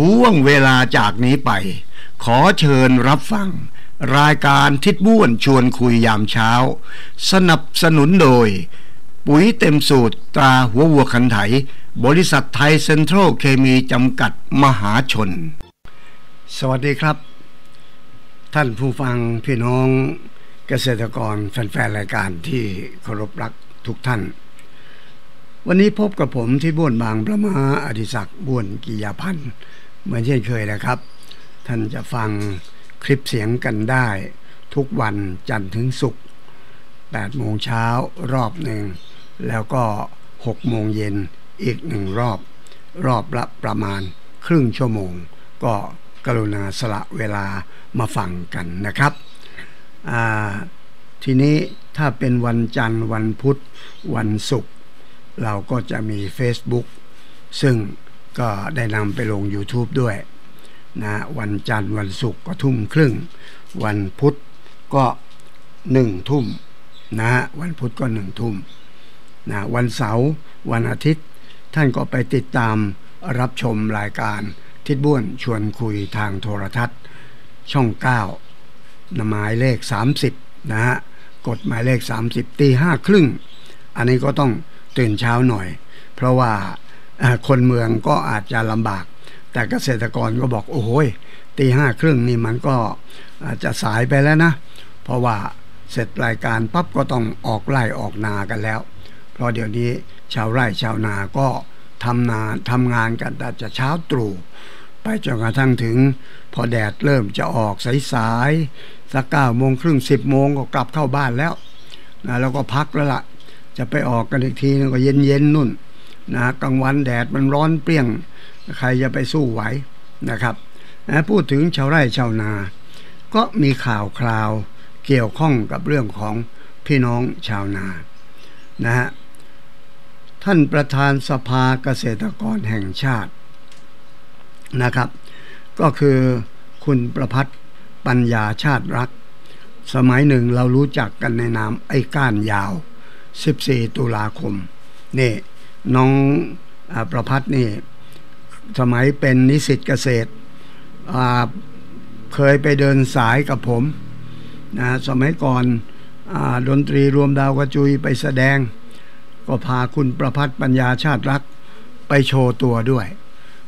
ช่วงเวลาจากนี้ไป ขอเชิญรับฟัง รายการทิดบ้วนชวนคุยยามเช้า สนับสนุนโดย ปุ๋ยเต็มสูตรตราหัววัวคันไถ บริษัทไทยเซ็นทรัลเคมีจำกัดมหาชน สวัสดีครับ ท่านผู้ฟังพี่น้องเกษตรกรแฟนๆรายการที่เคารพรักทุกท่านวันนี้พบกับผมที่บ้วนบางประมาอดิศักดิ์บ้วนกิยาพันธ์ เหมือนเช่นเคยนะครับ ท่านจะฟังคลิปเสียงกันได้ ทุกวันจันทร์ถึงศุกร์8โมงเช้ารอบหนึ่ง แล้วก็ 6 โมงเย็นอีกหนึ่งรอบ รอบละประมาณครึ่งชั่วโมง ก็กรุณาสละเวลามาฟังกันนะครับ ทีนี้ถ้าเป็นวันจันทร์วันพุธวันศุกร์เราก็จะมี Facebook ซึ่ง ก็ได้นำไปลง YouTube ด้วยนะวันจันทร์วันศุกร์ก็ทุ่มครึ่ง วันพุธก็หนึ่งทุ่มนะวันพุธก็หนึ่งทุ่มนะวันเสาร์วันอาทิตย์ ท่านก็ไปติดตามรับชมรายการทิดบ้วนชวนคุยทางโทรทัศน์ ช่อง9หมายเลข 30 นะฮะกดหมายเลข 30ตีห้าครึ่ง อันนี้ก็ต้องตื่นเช้าหน่อย เพราะว่า คนเมืองก็อาจจะลำบาก แต่เกษตรกรก็บอกโอ้โหตีห้าครึ่งนี่มันก็อาจจะสายไปแล้วนะ เพราะว่าเสร็จรายการปั๊บก็ต้องออกไร่ออกนากันแล้ว เพราะเดี๋ยวนี้ชาวไร่ชาวนาก็ทำนาทำงานกันแต่จะเช้าตรู่ไปจนกระทั่งถึง พอแดดเริ่มจะออกสายๆสักเก้าโมงครึ่งสิบโมงก็กลับเข้าบ้านแล้วนะแล้วก็พักแล้วละ่ะ จะไปออกกันอีกทีนึงก็เย็นๆนุ่น นะกลางวันแดดมันร้อนเปรี้ยง ใครจะไปสู้ไหวนะครับนะพูดถึงชาวไร่ชาวนา ก็มีข่าวคราวเกี่ยวข้องกับเรื่องของพี่น้องชาวนานะฮะท่านประธานสภาเกษตรกรแห่งชาตินะครับ ก็คือคุณประพัฒปัญญาชาติรัก สมัยหนึ่งเรารู้จักกันในนามไอ้ก้านยาว 14 ตุลาคมนี่ น้องอประพัฒนี่ สมัยเป็นนิสิตเกษตร เคยไปเดินสายกับผมนะสมัยก่อนอดนตรีรวมดาวกระจุยไปแสดง ก็พาคุณประพัฒปัญญาชาติรักไปโชว์ตัวด้วย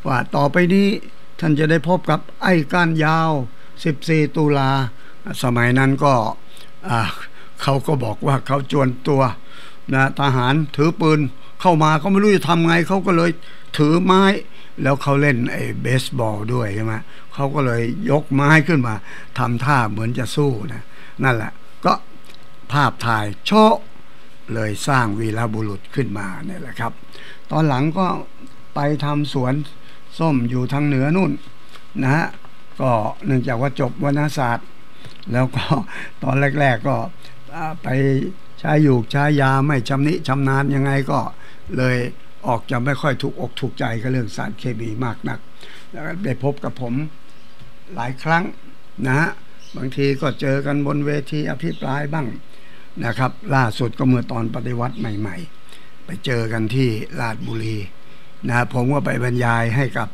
ว่าต่อไปนี้ท่านจะได้พบกับไอ้ก้านยาว 14 ตุลา สมัยนั้นก็เขาก็บอกว่าเขาจวนตัวนะทหารถือปืน เข้ามาเขาไม่รู้จะทำไงเขาก็เลยถือไม้ แล้วเขาเล่นไอ้เบสบอลด้วยใช่ไหมเขาก็เลยยกไม้ขึ้นมาทำท่าเหมือนจะสู้นะนั่นแหละ ก็ภาพถ่ายโชะเลยสร้างวีรบุรุษขึ้นมาเนี่ยแหละครับ ตอนหลังก็ไปทำสวนส้มอยู่ทางเหนือนู่นนะฮะก็เนื่องจากว่าจบวรรณศาสตร์ แล้วก็ตอนแรก ๆก็ไปใช้อยู่ใช้ยาไม่ชำนิชำนาญยังไงก็ เลยออกจะไม่ค่อยถูกอกถูกใจกับเรื่องสารเคมีมากนักแล้วได้พบกับผมหลายครั้งนะฮะบางทีก็เจอกันบนเวทีอภิปรายบ้างนะครับ ล่าสุดก็เมื่อตอนปฏิวัติใหม่ ๆ ไปเจอกันที่ลาดบุรีนะผมก็ไปบรรยายให้กับ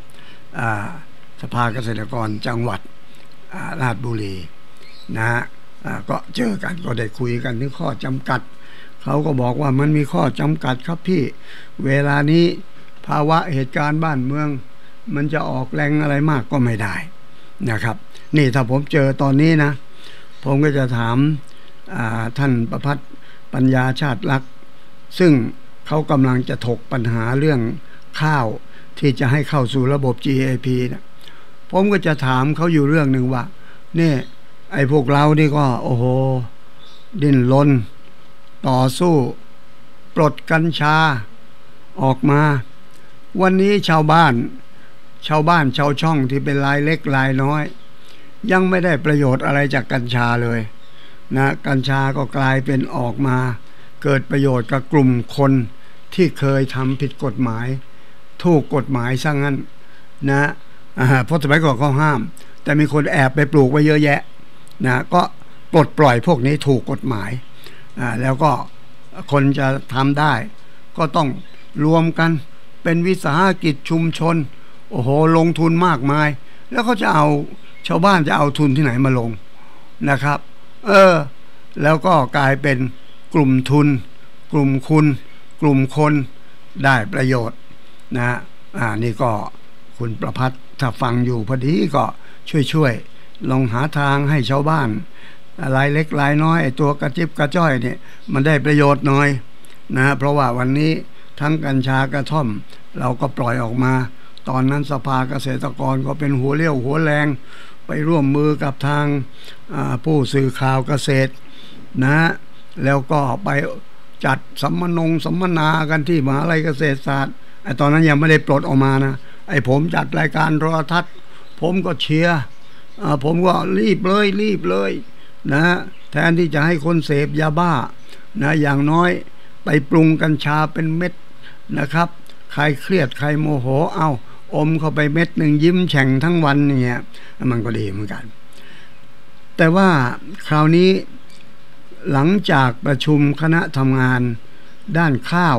สภาเกษตรกรจังหวัดลาดบุรีนะฮะก็เจอกันก็ได้คุยกันถึงข้อจำกัด เขาก็บอกว่ามันมีข้อจำกัดครับพี่ เวลานี้ภาวะเหตุการณ์บ้านเมือง มันจะออกแรงอะไรมากก็ไม่ได้นะครับ นี่ถ้าผมเจอตอนนี้นะ ผมก็จะถามท่านประพัฒปัญญาชาติลักษ์ซึ่งเขากำลังจะถกปัญหาเรื่องข้าวที่จะให้เข้าสู่ระบบ GAP นะผมก็จะถามเขาอยู่เรื่องหนึ่งว่า เนี่ย ไอ้พวกเรานี่ก็ โอ้โห ดิ้นรน ต่อสู้ ปลดกัญชา ออกมา วันนี้ชาวบ้าน ชาวบ้านชาวช่องที่เป็นรายเล็กรายน้อย ยังไม่ได้ประโยชน์อะไรจากกัญชาเลย นะกัญชาก็กลายเป็นออกมา เกิดประโยชน์กับกลุ่มคนที่เคยทำผิดกฎหมาย ถูกกฎหมายซะงั้น นะเพราะสมัยก่อนเขาห้าม แต่มีคนแอบไปปลูกไว้เยอะแยะนะก็ปลดปล่อยพวกนี้ถูกกฎหมาย แล้วก็คนจะทำได้ ก็ต้องรวมกันเป็นวิสาหกิจชุมชน โอ้โห ลงทุนมากมาย แล้วเขาจะเอาชาวบ้านจะเอาทุนที่ไหนมาลงนะครับ เออ แล้วก็กลายเป็นกลุ่มทุน กลุ่มคุณ กลุ่มคนได้ประโยชน์นะอ่านี่ก็คุณประพัฒน์ถ้าฟังอยู่พอดีก็ช่วยๆลองหาทางให้ชาวบ้าน รายเล็กรายน้อยไอ้ตัวกระจิบกระจ้อยเนี่ยมันได้ประโยชน์หน่อยนะเพราะว่าวันนี้ทั้งกัญชากระท่อม เราก็ปล่อยออกมา ตอนนั้นสภาเกษตรกรก็เป็นหัวเลี้ยวหัวแรงไปร่วมมือกับทางผู้สื่อข่าวเกษตรนะแล้วก็ไปจัดสัมมนงสัมมนากันที่มหาลัยเกษตรศาสตร์ไอตอนนั้นยังไม่ได้ปลดออกมานะไอผมจัดรายการโทรทัศน์ ผมก็เชียร์ผมก็รีบเลยรีบเลย นะแทนที่จะให้คนเสพยาบ้านะอย่างน้อยไปปรุงกัญชาเป็นเม็ดนะครับใครเครียดใครโมโหเอาอมเข้าไปเม็ดหนึ่งยิ้มแฉ่งทั้งวันเนี่ยมันก็ดีเหมือนกัน แต่ว่าคราวนี้หลังจากประชุมคณะทำงานด้านข้าว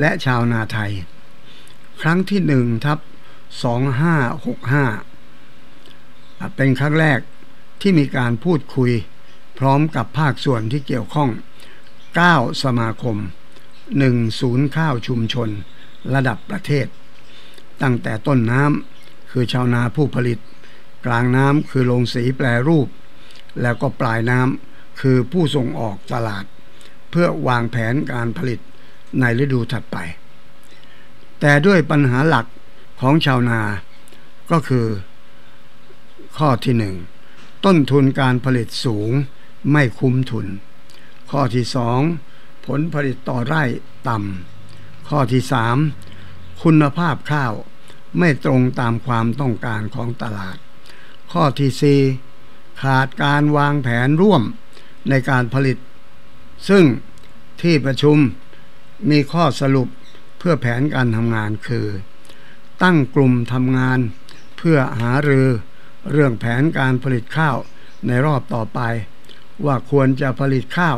และชาวนาไทย ครั้งที่หนึ่งทับสองห้าหกห้าเป็นครั้งแรก ที่มีการพูดคุย พร้อมกับภาคส่วนที่เกี่ยวข้อง 9 สมาคม 1 ศูนย์ข้าวชุมชน ระดับประเทศ ตั้งแต่ต้นน้ำคือชาวนาผู้ผลิต กลางน้ำคือโรงสีแปรรูป แล้วก็ปลายน้ำคือผู้ส่งออกตลาด เพื่อวางแผนการผลิตในฤดูถัดไป แต่ด้วยปัญหาหลักของชาวนาก็คือข้อที่หนึ่ง ต้นทุนการผลิตสูงไม่คุ้มทุน ข้อที่สองผลผลิตต่อไร่ต่ำ ข้อที่สามคุณภาพข้าวไม่ตรงตามความต้องการของตลาด ข้อที่สี่ขาดการวางแผนร่วมในการผลิต ซึ่งที่ประชุมมีข้อสรุปเพื่อแผนการทำงานคือ ตั้งกลุ่มทำงานเพื่อหารือ เรื่องแผนการผลิตข้าวในรอบต่อไป ว่าควรจะผลิตข้าว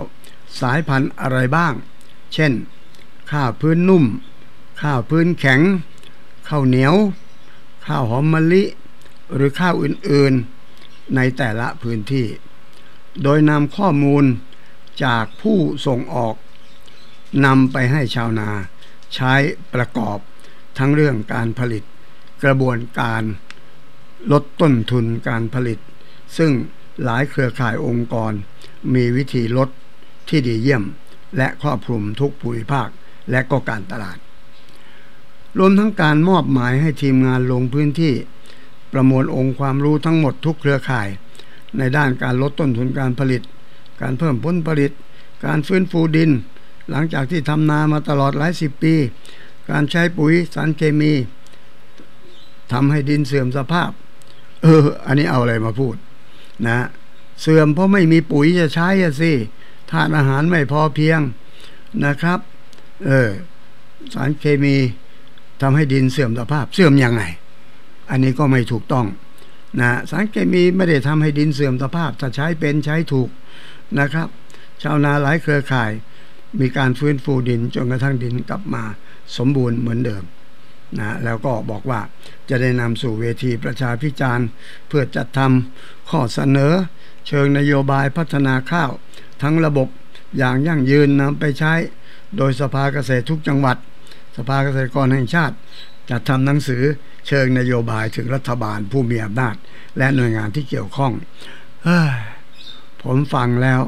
สายพันธุ์อะไรบ้าง เช่น ข้าวพื้นนุ่ม ข้าวพื้นแข็ง ข้าวเหนียว ข้าวหอมมะลิ หรือข้าวอื่นๆ ในแต่ละพื้นที่ โดยนำข้อมูลจากผู้ส่งออกนำไปให้ชาวนาใช้ประกอบทั้งเรื่องการผลิตกระบวนการ ลดต้นทุนการผลิต ซึ่งหลายเครือข่ายองค์กร มีวิธีลดที่ดีเยี่ยม และครอบคลุมทุกภูมิภาคและก็การตลาด รวมทั้งการมอบหมายให้ทีมงานลงพื้นที่ ประมวลองค์ความรู้ทั้งหมดทุกเครือข่าย ในด้านการลดต้นทุนการผลิต การเพิ่มผลผลิต การฟื้นฟูดิน หลังจากที่ทำนามาตลอดหลายสิบปี การใช้ปุ๋ยสารเคมีทำให้ดินเสื่อมสภาพ เออ อันนี้เอาอะไรมาพูด นะ เสื่อมเพราะไม่มีปุ๋ยจะใช้อะสิทานอาหารไม่พอเพียงนะครับ เออ สารเคมีทำให้ดินเสื่อมสภาพเสื่อมยังไง อันนี้ก็ไม่ถูกต้องนะสารเคมีไม่ได้ทำให้ดินเสื่อมสภาพถ้าใช้เป็นใช้ถูกนะครับ ชาวนาหลายเครือข่าย มีการฟื้นฟูดินจนกระทั่งดินกลับมาสมบูรณ์เหมือนเดิม นะแล้วก็บอกว่าจะได้นำสู่เวทีประชาพิจารณ์ เพื่อจัดทำข้อเสนอ เชิงนโยบายพัฒนาข้าว ทั้งระบบอย่างยั่งยืนนำไปใช้ โดยสภาเกษตรทุกจังหวัด สภาเกษตรกรแห่งชาติ จัดทำหนังสือเชิงนโยบายถึงรัฐบาลผู้มีอำนาจและหน่วยงานที่เกี่ยวข้องเฮ้ยผมฟังแล้ว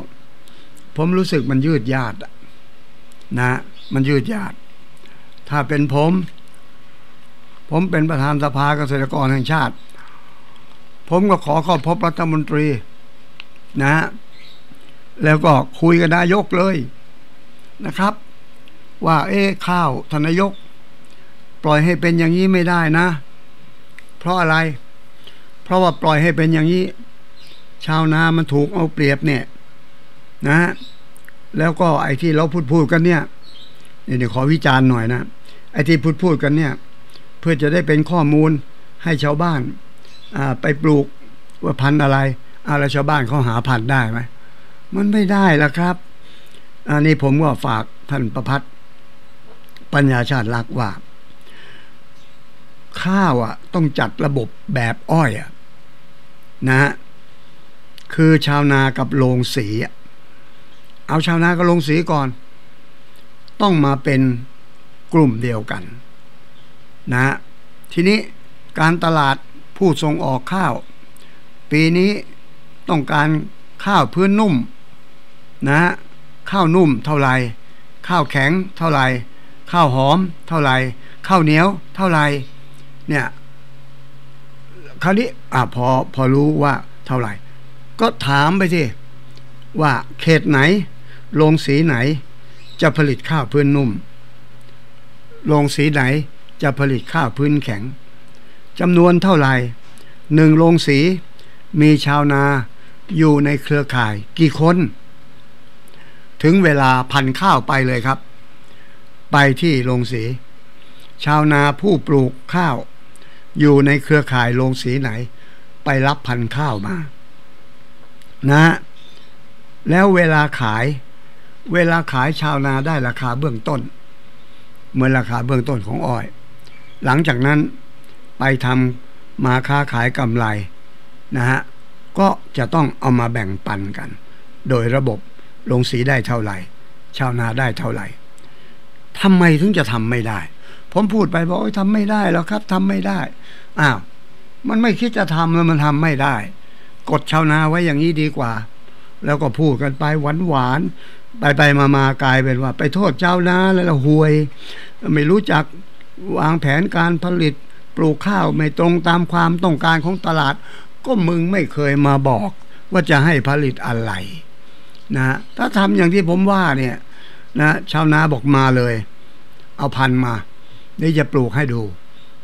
ผมรู้สึกมันยืดยาดนะ มันยืดยาด ถ้าเป็นผม ผมเป็นประธานสภาเกษตรกรแห่งชาติ ผมก็ขอเข้าพบรัฐมนตรีนะ แล้วก็คุยกับนายกเลยนะครับ ว่าเอ๊ข้าวทนายก ปล่อยให้เป็นอย่างนี้ไม่ได้นะ เพราะอะไร เพราะว่าปล่อยให้เป็นอย่างนี้ ชาวนามันถูกเอาเปรียบเนี่ย นะแล้วก็ไอ้ที่เราพูดพูดกันเนี่ยเดี๋ยวขอวิจารณ์หน่อยนะไอ้ที่พูดพูดกันเนี่ย พื่อจะได้เป็นข้อมูลให้ชาวบ้านไปปลูกว่าพันธุ์อะไรอะไรชาวบ้านเขาหาพันธุ์ได้ไหมมันไม่ได้ละครับอันนี้ผมก็ฝากท่านประพัฒปัญญาชาติลักว่า ข้าวอะ ต้องจัดระบบแบบอ้อยอะนะฮะคือชาวนากับโรงสีเอาชาวนากับโรงสีก่อน ต้องมาเป็นกลุ่มเดียวกัน นะ ทีนี้การตลาดผู้ส่งออกข้าว ปีนี้ต้องการข้าวพื้นนุ่มนะฮะข้าวนุ่มเท่าไหร่ข้าวแข็งเท่าไหร่ข้าวหอมเท่าไหร่ข้าวเหนียวเท่าไหร่เนี่ยคราวนี้อะพอพอรู้ว่าเท่าไหร่ ก็ถามไปสิว่าเขตไหนโรงสีไหน จะผลิตข้าวพื้นนุ่มโรงสีไหน จะผลิตข้าวพื้นแข็งจำนวนเท่าไหร่หนึ่งโรงสี มีชาวนาอยู่ในเครือข่ายกี่คน ถึงเวลาพันข้าวไปเลยครับ ไปที่โรงสี ชาวนาผู้ปลูกข้าว อยู่ในเครือข่ายโรงสีไหน ไปรับพันข้าวมา นะ แล้วเวลาขาย เวลาขายชาวนาได้ราคาเบื้องต้น เหมือนราคาเบื้องต้นของอ้อย หลังจากนั้นไปทำมาค้าขายกำไรนะฮะก็จะต้องเอามาแบ่งปันกัน โดยระบบลงสีได้เท่าไหร่ ชาวนาได้เท่าไหร่ทำไมถึงจะทำไม่ได้ ผมพูดไปบอกทำไม่ได้แล้วครับทำไม่ได้อ้าวมันไม่คิดจะทำแล้วมันทำไม่ได้ กดชาวนาไว้อย่างนี้ดีกว่า แล้วก็พูดกันไปหวานหวานไปไปมามากลายเป็นว่า ไปโทษเจ้านาแล้วหวย ไม่รู้จัก วางแผนการผลิตปลูกข้าวไม่ตรงตามความต้องการของตลาด ก็มึงไม่เคยมาบอกว่าจะให้ผลิตอะไรนะถ้าทำอย่างที่ผมว่าเนี่ยนะชาวนาบอกมาเลย เอาพันมาเดี๋ยวจะปลูกให้ดู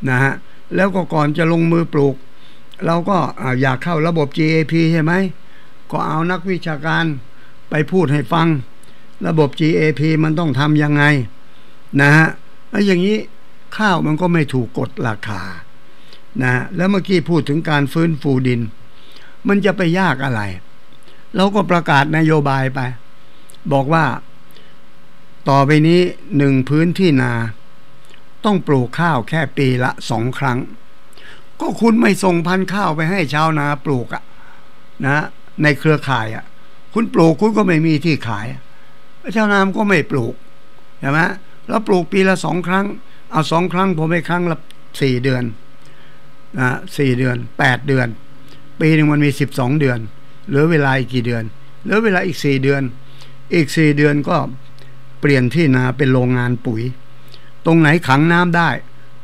นะฮะแล้วก็ก่อนจะลงมือปลูก เราก็อยากเข้าระบบ GAP ใช่ไหมก็เอานักวิชาการไปพูดให้ฟัง ระบบ GAP มันต้องทำยังไง นะฮะแล้วอย่างนี้ ข้าวมันก็ไม่ถูกกดราคานะแล้วเมื่อกี้พูดถึงการฟื้นฟูดิน มันจะไปยากอะไรเราก็ประกาศนโยบายไป บอกว่า ต่อไปนี้หนึ่งพื้นที่นา ต้องปลูกข้าวแค่ปีละสองครั้ง ก็คุณไม่ส่งพันธุ์ข้าวไปให้ชาวนาปลูกอะนะ ในเครือข่ายอะคุณปลูกคุณก็ไม่มีที่ขายชาวนาก็ไม่ปลูกใช่ไหมแล้วปลูกปีละสองครั้ง เอาสองครั้งผมไปครั้งละสี่เดือนนะสี่เดือนแปดเดือน ปีหนึ่งมันมีสิบสองเดือน เหลือเวลาอีกกี่เดือน เหลือเวลาอีกสี่เดือน อีกสี่เดือนก็เปลี่ยนที่นาเป็นโรงงานปุ๋ย ตรงไหนขังน้ำได้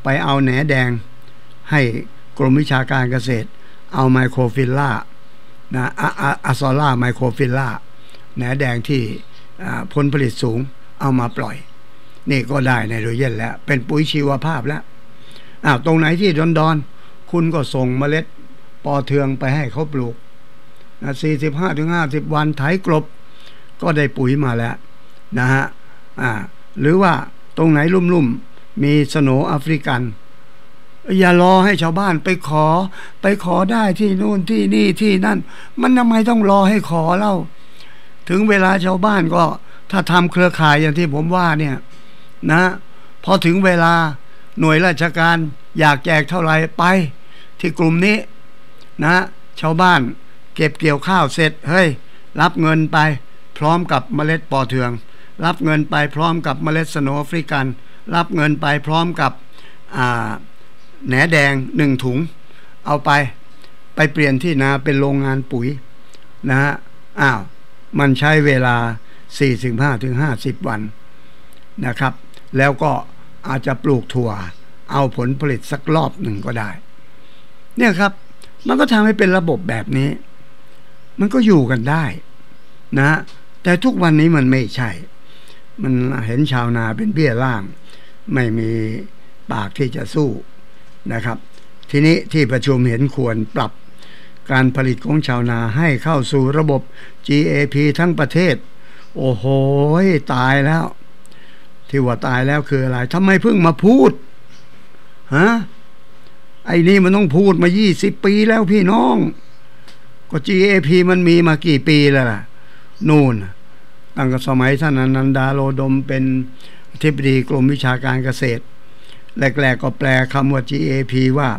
ไปเอาแหนแดง ให้กรมวิชาการเกษตร เอาไมโครฟิลล่านะอะซอล่าไมโครฟิลล่าแหนแดงที่ผลผลิตสูงเอามาปล่อย นี่ก็ได้ในโดยเย็นแล้ว เป็นปุ๋ยชีวภาพแล้วอ้าวตรงไหนที่ดอนดอน คุณก็ส่งเมล็ดปอเทืองไปให้เขาปลูกนะสี่สิบห้าถึงห้าสิบวันไถกลบ ก็ได้ปุ๋ยมาแล้วนะฮะอ่าหรือว่าตรงไหนลุ่มๆ มีสโนแอฟริกัน อย่ารอให้ชาวบ้านไปขอ ไปขอได้ที่นู่นที่นี่ที่นั่น มันทำไมต้องรอให้ขอเล่า ถึงเวลาชาวบ้านก็ ถ้าทำเครือข่ายอย่างที่ผมว่าเนี่ย นะพอถึงเวลาหน่วยราชการอยากแจกเท่าไหร่ไป ที่กลุ่มนี้นะชาวบ้านเก็บเกี่ยวข้าวเสร็จเฮ้ยรับเงินไปพร้อมกับเมล็ดปอเทือง รับเงินไปพร้อมกับเมล็ดสโนฟริกัน รับเงินไปพร้อมกับแหนแดงหนึ่งถุง เอาไปไปเปลี่ยนที่นาเป็นโรงงานปุ๋ยนะฮะอ้าวมันใช้เวลา 45-50 วันนะครับ แล้วก็อาจจะปลูกถั่ว เอาผลผลิตสักรอบหนึ่งก็ได้ เนี่ยครับ มันก็ทำให้เป็นระบบแบบนี้ มันก็อยู่กันได้นะ แต่ทุกวันนี้มันไม่ใช่ มันเห็นชาวนาเป็นเบี้ยล่าง ไม่มีปากที่จะสู้นะครับ ทีนี้ที่ประชุมเห็นควรปรับการผลิตของชาวนาให้เข้าสู่ระบบ GAP ทั้งประเทศ โอ้โห ตายแล้ว ที่ว่าตายแล้วคืออะไรทำไมเพิ่งมาพูดฮะไอ้นี่มันต้องพูดมายี่สิบปีแล้วพี่น้อง ก็ GAP มันมีมากี่ปีแล้วล่ะ นู่นตั้งแต่สมัยท่านอนันดาโลดมเป็นทิบดีกรมวิชาการเกษตรแรกๆก็แปลคำว่า GAP ว่า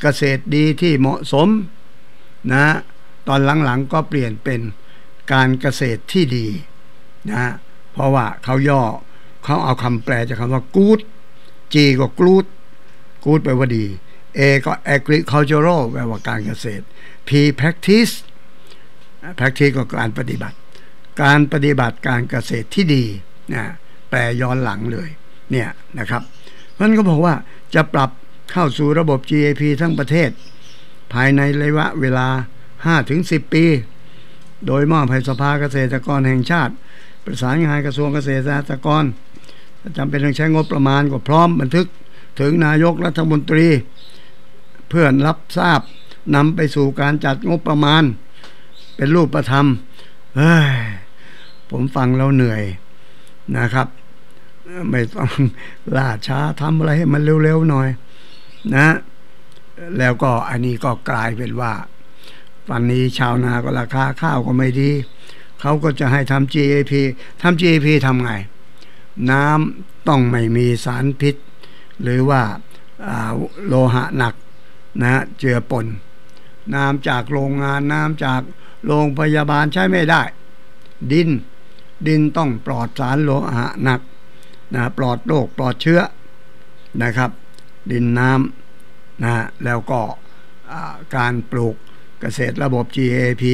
เกษตรดีที่เหมาะสมนะตอนหลังๆก็เปลี่ยนเป็นการเกษตรที่ดีนะเพราะว่าเขาย่อ เขาเอาคำแปลจากคำว่า good G ก็ good good แปลว่าดี A ก็ agricultural แปลว่าการเกษตร P practice practice ก็การปฏิบัติ การปฏิบัติการเกษตรที่ดีนะแปลย้อนหลังเลยเนี่ยนะครับมันก็บอกว่าจะปรับเข้าสู่ระบบ GAP ทั้งประเทศ ภายในระยะเวลา 5-10 ปี โดยมอบให้สภาเกษตรกรแห่งชาติ ประสานงานกระทรวงเกษตรสหกรณ์ จำเป็นต้องใช้งบประมาณก็พร้อมบันทึกถึงนายกรัฐมนตรี เพื่อนรับทราบนำไปสู่การจัดงบประมาณ เป็นรูปประธรรมเฮ้ยผมฟังแล้วเหนื่อยนะครับ ไม่ต้องล่าช้าทำอะไรให้มันเร็วๆหน่อย นะ แล้วก็อันนี้ก็กลายเป็นว่าวันนี้ชาวนาก็ราคาข้าวก็ไม่ดี เขาก็จะให้ทำ GAP ทำ GAP ทำไง น้ำต้องไม่มีสารพิษ หรือว่าโลหะหนักนะเจือปน น้ำจากโรงงานน้ำจากโรงพยาบาลใช้ไม่ได้ ดินดินต้องปลอดสารโลหะหนักนะปลอดโรคปลอดเชื้อนะครับ ดินน้ำนะแล้วก็การปลูกเกษตรระบบ GAP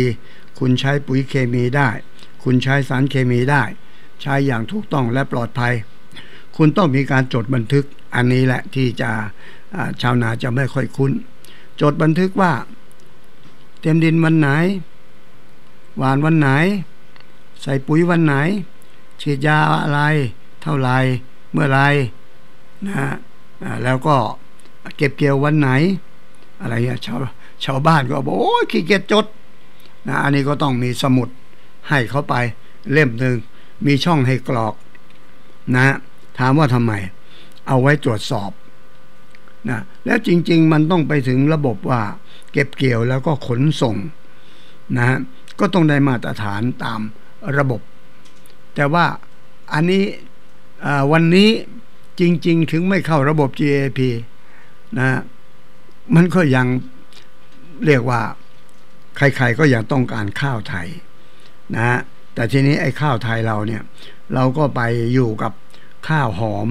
คุณใช้ปุ๋ยเคมีได้ คุณใช้สารเคมีได้ ใช้อย่างถูกต้องและปลอดภัย คุณต้องมีการจดบันทึกอันนี้แหละที่จะชาวนาจะไม่ค่อยคุ้น จดบันทึกว่า เต็มดินวันไหน หวานวันไหน ใส่ปุ๋ยวันไหน ฉีดยาอะไร เท่าไรเมื่อไรนะแล้วก็เก็บเกี่ยววันไหน อะไรเงี้ยชาวชาวบ้านก็บอกโอ้ขี้เกียจจดนะอันนี้ก็ต้องมีสมุดให้เขาไปเล่มหนึ่ง มีช่องให้กรอกนะถามว่าทำไม เอาไว้ตรวจสอบนะแล้วจริง ๆ มันต้องไปถึงระบบว่า เก็บเกี่ยวแล้วก็ขนส่งนะก็ต้องได้มาตรฐานตามระบบ แต่ว่าอันนี้วันนี้จริง ๆ ถึงไม่เข้าระบบ GAP นะมันก็ยังเรียกว่า ใคร ๆ ก็ยังต้องการข้าวไทยนะ แต่ทีนี้ไอ้ข้าวไทยเราเนี่ย เราก็ไปอยู่กับข้าวหอม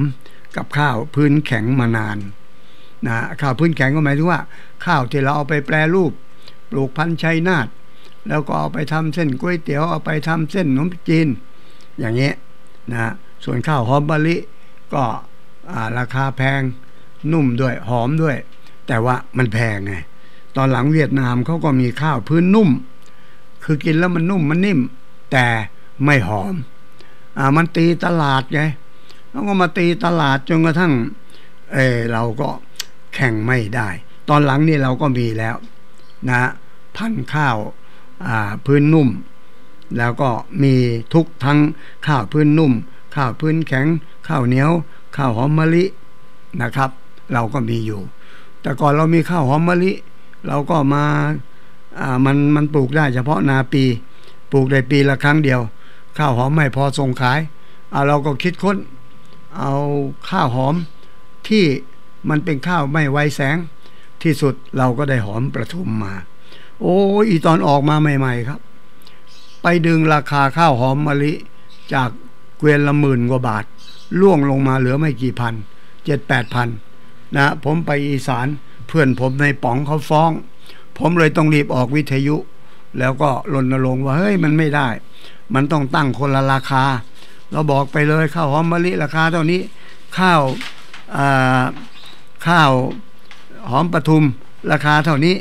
กับข้าวพื้นแข็งมานานนะข้าวพื้นแข็งก็หมายถึงว่า ข้าวที่เราเอาไปแปรรูป ปลูกพันธุ์ชัยนาทแล้วก็เอาไปทำเส้นก๋วยเตี๋ยวเอาไปทำเส้นขนมจีน อย่างเงี้ยนะส่วนข้าวหอมมะลิก็ราคาแพงนุ่มด้วยหอมด้วย แต่ว่ามันแพงไงตอนหลังเวียดนามเขาก็มีข้าวพื้นนุ่ม คือกินแล้วมันนุ่มมันนิ่ม แต่ไม่หอมอ่ามันตีตลาดไงแล้วก็มาตีตลาดจนกระทั่ง เออเราก็แข่งไม่ได้ ตอนหลังนี่เราก็มีแล้วนะพันข้าวาพื้นนุ่ม แล้วก็มีทุกทั้งข้าวพื้นนุ่ม ข้าวพื้นแข็ง ข้าวเหนียว ข้าวหอมมะลินะครับ เราก็มีอยู่ แต่ก่อนเรามีข้าวหอมมะลิ เราก็มาอ่ามันมันปลูกได้เฉพาะนาปี ปลูกได้ปีละครั้งเดียว ข้าวหอมไม่พอส่งขายเอาเราก็คิดค้น เอาข้าวหอมที่มันเป็นข้าวไม่ไวแสง ที่สุดเราก็ได้หอมประทุมมา โอ้อีตอนออกมาใหม่ ๆครับ ไปดึงราคาข้าวหอมมะลิจากเกวียนละหมื่นกว่าบาท ล่วงลงมาเหลือไม่กี่พันเจ็ดแปดพันนะผมไปอีสานเพื่อนผมในป๋องเขาฟ้อง ผมเลยต้องรีบออกวิทยุ แล้วก็รณรงค์ว่าเฮ้ยมันไม่ได้ มันต้องตั้งคนละราคา เราบอกไปเลยข้าวหอมมะลิราคาเท่านี้ข้าวข้าวหอมปทุมราคาเท่านี้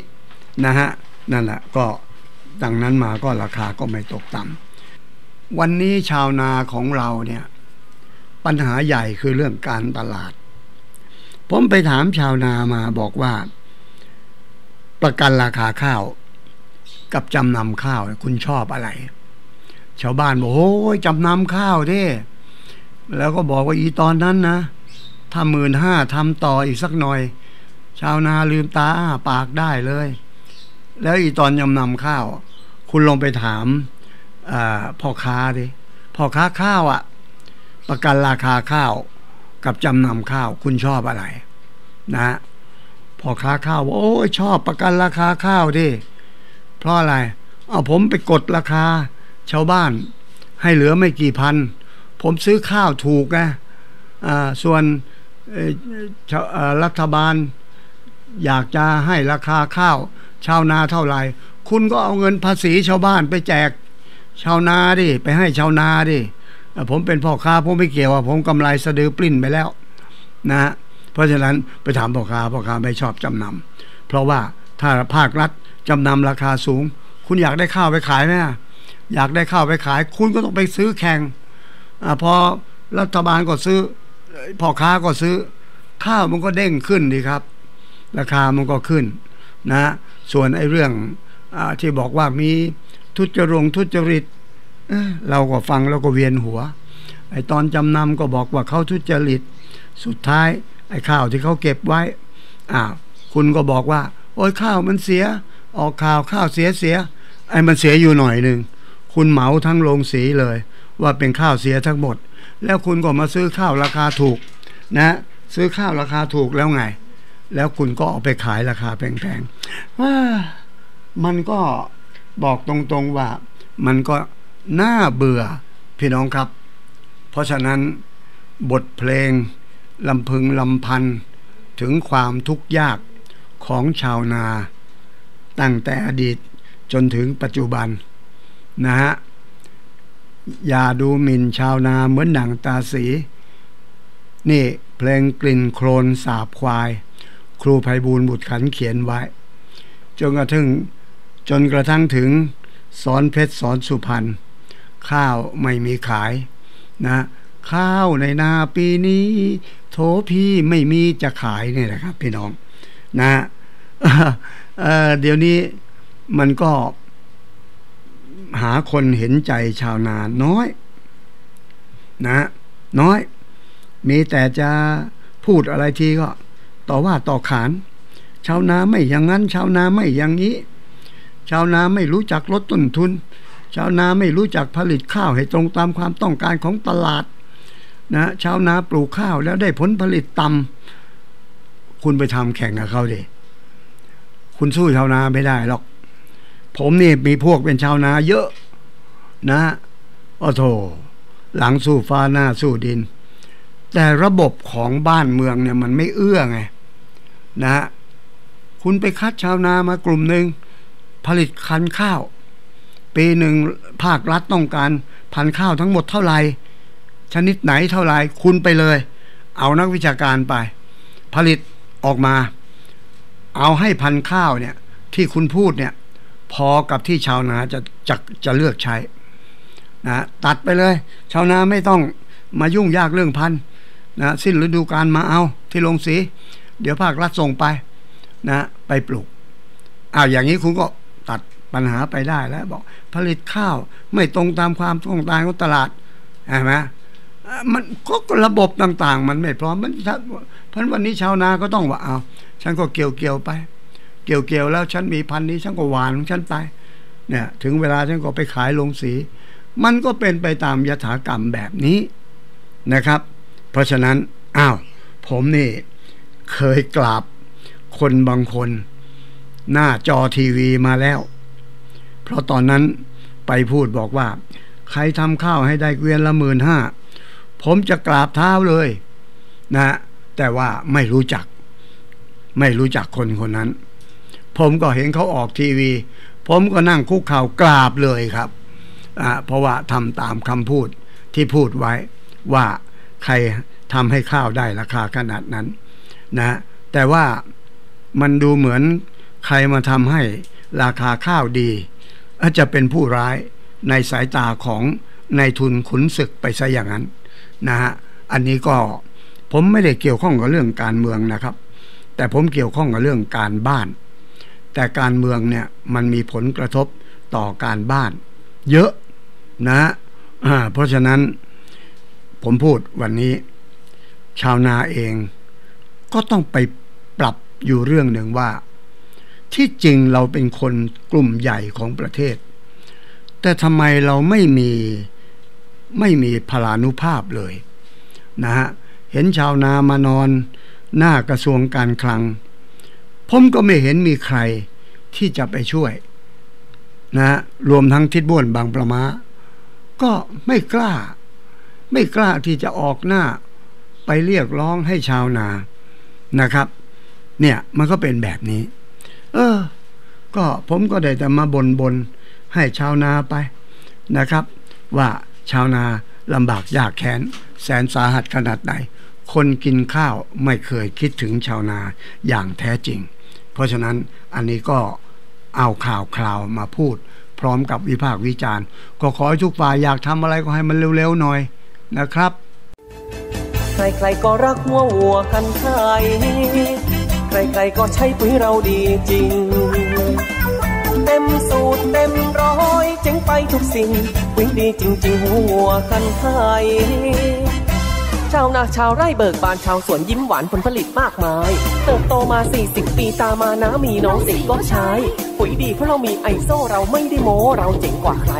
นะฮะนั่นแหละก็ดังนั้นมาก็ราคาก็ไม่ตกต่ำวันนี้ชาวนาของเราเนี่ยปัญหาใหญ่คือเรื่องการตลาด ผมไปถามชาวนามาบอกว่า ประกันราคาข้าว กับจำนำข้าว คุณชอบอะไร ชาวบ้านบอกโอ้ยจำนำข้าวเด้แล้วก็บอกว่าอีตอนนั้นนะถ้าหมื่นห้าทำต่ออีกสักหน่อย ชาวนาลืมตาอ้าปากได้เลย แล้วอีตอนจำนำข้าว คุณลองไปถามพ่อค้าดิพ่อค้าข้าวอะ่ะประกันราคาข้าวกับจำนำข้าว คุณชอบอะไร นะพ่อค้าข้าวโอ้ยชอบประกันราคาข้าวดิ ราะอะไรเอาผมไปกดราคา ชาวบ้าน ให้เหลือไม่กี่พัน ผมซื้อข้าวถูกไงส่วนรัฐบาล อยากจะให้ราคาข้าว ชาวนาเท่าไหร่ คุณก็เอาเงินภาษีชาวบ้านไปแจก ชาวนาดิไปให้ชาวนาดิผมเป็นพ่อค้าผมไม่เกี่ยวว่าผมกำไรสะดือปลิ้นไปแล้วนะเพราะฉะนั้นไปถามพ่อค้าพ่อค้าไม่ชอบจำนำเพราะว่า ถ้าภาครัฐจำนำราคาสูง คุณอยากได้ข้าวไปขายไหมอยากได้ข้าวไปขาย คุณก็ต้องไปซื้อแข่งอพอรัฐบาลก็ซื้อพ่อค้าก็ซื้อ ข้าวมันก็เด้งขึ้นดีครับ ราคามันก็ขึ้นนะส่วนไอ้เรื่องอที่บอกว่ามีทุจรงทุจริตเราก็ฟังแล้วก็เวียนหัว ไอ้ตอนจำนำก็บอกว่าเขาทุจริต สุดท้ายไอ้ข้าวที่เขาเก็บไว้อ้าวคุณก็บอกว่า โอ้ยข้าวมันเสีย ออกข่าวข้าวเสียเสียไอ้มันเสียอยู่หน่อยหนึ่งคุณเหมาทั้งโรงสีเลย ว่าเป็นข้าวเสียทั้งหมด แล้วคุณก็มาซื้อข้าวราคาถูก นะ ซื้อข้าวราคาถูกแล้วไง แล้วคุณก็เอาไปขายราคาแพงๆว้ามันก็บอกตรงๆว่ามันก็น่าเบื่อพี่น้องครับ เพราะฉะนั้นบทเพลงลำพึงลำพันถึงความทุกข์ยาก ของชาวนา ตั้งแต่อดีตจนถึงปัจจุบันนะฮะอย่าดูหมิ่นชาวนาเหมือนหนังตาสี นี่เพลงกลิ่นโครนสาบควาย ครูภัยบูลบุตรขันเขียนไว้ จนกระทั่งจนกระทั่งถึงสอนเพชรสอนสุพรรณข้าวไม่มีขายนะข้าวในนาปีนี้ โถพี่ไม่มีจะขายนี่แหละครับพี่น้องนะ เดี๋ยวนี้มันก็หาคนเห็นใจชาวนาน้อย นะ น้อย มีแต่จะพูดอะไรทีก็ ต่อว่าต่อขาน ชาวนาไม่อย่างนั้น ชาวนาไม่อย่างนี้ ชาวนาไม่รู้จักลดต้นทุน ชาวนาไม่รู้จักผลิตข้าวให้ตรงตามความต้องการของตลาด นะ ชาวนาปลูกข้าวแล้วได้ผลผลิตต่ำคุณไปทำแข่งกับเขาดิ คุณสู้ชาวนาไม่ได้หรอก ผมนี่มีพวกเป็นชาวนาเยอะนะโอ้โถหลังสู้ฟ้าหน้าสู้ดิน แต่ระบบของบ้านเมืองเนี่ยมันไม่เอื้อไงนะคุณไปคัดชาวนามากลุ่มหนึ่งผลิตคันข้าว ปีหนึ่งภาครัฐต้องการพันข้าวทั้งหมดเท่าไหร่ชนิดไหนเท่าไหร่คุณไปเลย เอานักวิชาการไป ผลิตออกมา เอาให้พันข้าวเนี่ย ที่คุณพูดเนี่ย พอกับที่ชาวนาจะจะจะเลือกใช้นะตัดไปเลย ชาวนาไม่ต้องมายุ่งยากเรื่องพันนะสิ้นฤดูการมาเอาที่ลงสี เดี๋ยวภาครัฐส่งไปนะไปปลูกอ้าวอย่างนี้คุณก็ตัดปัญหาไปได้แล้ว บอกผลิตข้าวไม่ตรงตามความต้องการของตลาดใช่ไหม มันก็ระบบต่างๆ มันไม่พร้อมมันเพราะวันนี้ชาวนาก็ต้องว่าเอาฉันก็เกี่ยวเกี่ยวไป เกี่ยวเกี่ยวแล้วฉันมีพันนี้ฉันก็หวานของฉันไปเนี่ยถึงเวลาฉันก็ไปขายลงสี มันก็เป็นไปตามยถากรรมแบบนี้นะครับ เพราะฉะนั้นอ้าวผมนี่เคยกราบคนบางคน หน้าจอทีวีมาแล้ว เพราะตอนนั้นไปพูดบอกว่า ใครทำข้าวให้ได้เกวียนละหมื่นห้า ผมจะกราบเท้าเลยนะ แต่ว่าไม่รู้จัก ไม่รู้จักคนคนนั้น ผมก็เห็นเขาออกทีวี ผมก็นั่งคุกเข่ากราบเลยครับเพราะว่าทำตามคำพูดที่พูดไว้ว่าใครทำให้ข้าวได้ราคาขนาดนั้นนะ แต่ว่ามันดูเหมือนใครมาทำให้ราคาข้าวดีจะเป็นผู้ร้ายในสายตาของนายทุนขุนศึกไปซะอย่างนั้น นะฮะอันนี้ก็ผมไม่ได้เกี่ยวข้องกับเรื่องการเมืองนะครับ แต่ผมเกี่ยวข้องกับเรื่องการบ้าน แต่การเมืองเนี่ยมันมีผลกระทบต่อการบ้าน เยอะนะเพราะฉะนั้นผมพูดวันนี้ ชาวนาเอง ก็ต้องไปปรับอยู่เรื่องหนึ่งว่า ที่จริงเราเป็นคนกลุ่มใหญ่ของประเทศ แต่ทำไมเราไม่มี ไม่มีพลานุภาพเลยนะฮะเห็นชาวนามานอน หน้ากระทรวงการคลัง ผมก็ไม่เห็นมีใครที่จะไปช่วยนะรวมทั้งทิดบ้วนบางประมา ก็ไม่กล้า ไม่กล้าที่จะออกหน้าไปเรียกร้องให้ชาวนานะครับ เนี่ยมันก็เป็นแบบนี้ เออ ก็ผมก็ได้แต่มาบนบนให้ชาวนาไปนะครับ ว่า ชาวนาลำบากยากแค้น แสนสาหัสขนาดไหน คนกินข้าวไม่เคยคิดถึงชาวนาอย่างแท้จริง เพราะฉะนั้นอันนี้ก็เอาข่าวคราวมาพูด พร้อมกับวิพากษ์วิจารณ์ ก็ขอให้ทุกฝ่ายอยากทำอะไรก็ให้มันเร็วๆหน่อยนะครับ ใครๆก็รักวัววัวกันไทยใครๆก็ใช้ปุ๋ยเราดีจริง เต็มสูตรเต็มร้อยเจ๋งไปทุกสิ่ง ปุ๋ยดีจริง ๆ หัวกันไทยชาวนาชาวไร่เบิกบานชาวสวนยิ้มหวานผลผลิตมากมาย เติบโตมา 40 ปีตามานะมีน้องสิก็ใช้ ปุ๋ยดีเพราะเรามีไอโซเราไม่ได้โม้เราเจ๋งกว่าใคร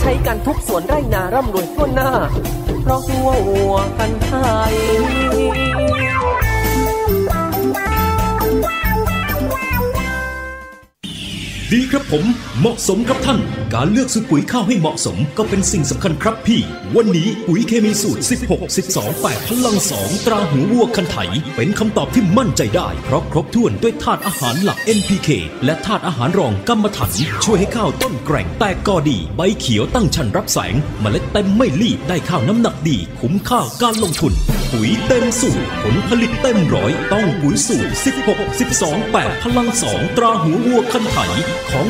ใช้กันทุกสวนไร่นาร่ำรวยทั่วหน้า เพราะหัววัวกันไทยดีครับผมเหมาะสมครับท่าน การเลือกซื้อปุ๋ยข้าวให้เหมาะสมก็เป็นสิ่งสำคัญครับพี่ วันนี้ปุ๋ยเคมีสูตร 16 12 8พลัง 2 ตราหูวัวคันไถ เป็นคำตอบที่มั่นใจได้ เพราะครบถ้วนด้วยธาตุอาหารหลัก NPK และธาตุอาหารรองกัมมันถัน ช่วยให้ข้าวต้นแกร่งแตกกอดี ใบเขียวตั้งชันรับแสงเมล็ดเต็มไม่รีบได้ข้าวน้ำหนักดี คุ้มค่าการลงทุน ปุ๋ยเต็มสูตรผลผลิตเต็มร้อยต้องปุ๋ยสูตร 16 12 8พลัง 2 ตราหูวัวคันไถของ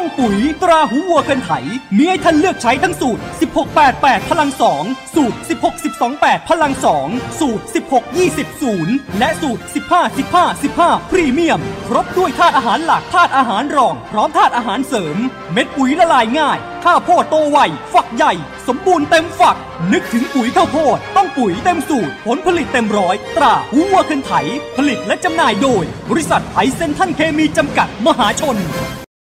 องปุ๋ย ตราหูวัวกันไถมีให้ท่านเลือกใช้ทั้งสูตร 1688 พลัง 2 สูตร 16 12 8 พลัง 2 สูตร 16 20 0 และสูตร 15 15 15 พรีเมียม ครบด้วยธาตุอาหารหลักธาตุอาหารรอง พร้อมธาตุอาหารเสริม เม็ดปุ๋ยละลายง่าย ข้าวโพดโตไว ฝักใหญ่ สมบูรณ์เต็มฝัก นึกถึงปุ๋ยข้าวโพด ต้องปุ๋ยเต็มสูตร ผลผลิตเต็มร้อย ตราหูวัวคันไถ ผลิตและจำหน่ายโดย บริษัทไอเซนทันเคมีจำกัดมหาชน